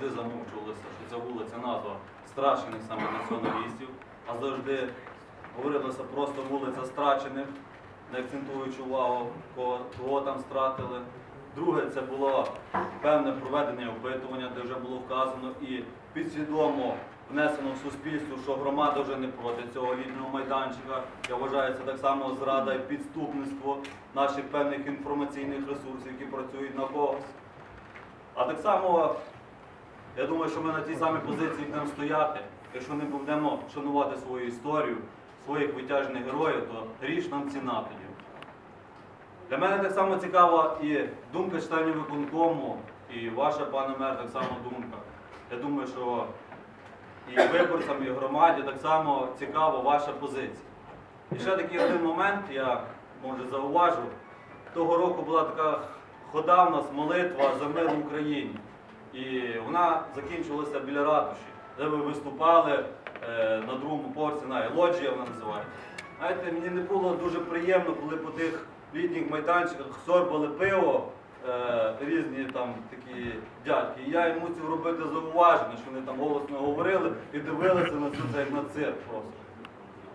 завжди замовчувалося, що ця вулиця назва страчених саме націоналістів, а завжди говорилося просто вулиця страчених, не акцентуючи увагу, кого, кого там стратили. Друге, це було певне проведення опитування, де вже було вказано і підсвідомо внесено в суспільство, що громада вже не проти цього літнього майданчика. Я вважаю, це так само зрада і підступництво наших певних інформаційних ресурсів, які працюють на когось. А так само, я думаю, що ми на тій самій позиції будемо стояти. Якщо не будемо шанувати свою історію, своїх витяжних героїв, то річ нам ціна тоді. Для мене так само цікава і думка членів виконкому, і ваша, пане мер, так само думка. Я думаю, що і виборцям, і громаді так само цікава ваша позиція. І ще такий один момент, я може зауважу. Того року була така хода в нас молитва за мир в Україні. І вона закінчилася біля ратуші, де ви виступали е, на другому поверсі, на лоджія вона називається. Знаєте, мені не було дуже приємно, коли по тих літніх майданчиках сорбали пиво, е, різні там такі дядьки. І я їм мусив робити зауваження, що вони там голосно говорили і дивилися на це на цирк просто.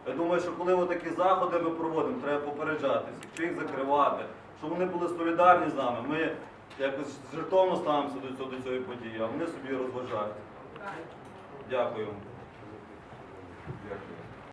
Я думаю, що коли такі заходи ми проводимо, треба попереджатися, чи їх закривати, щоб вони були солідарні з нами. Ми якось жертовно ставимося до цього до цієї події, а вони собі розважають. Дякую. Дякую.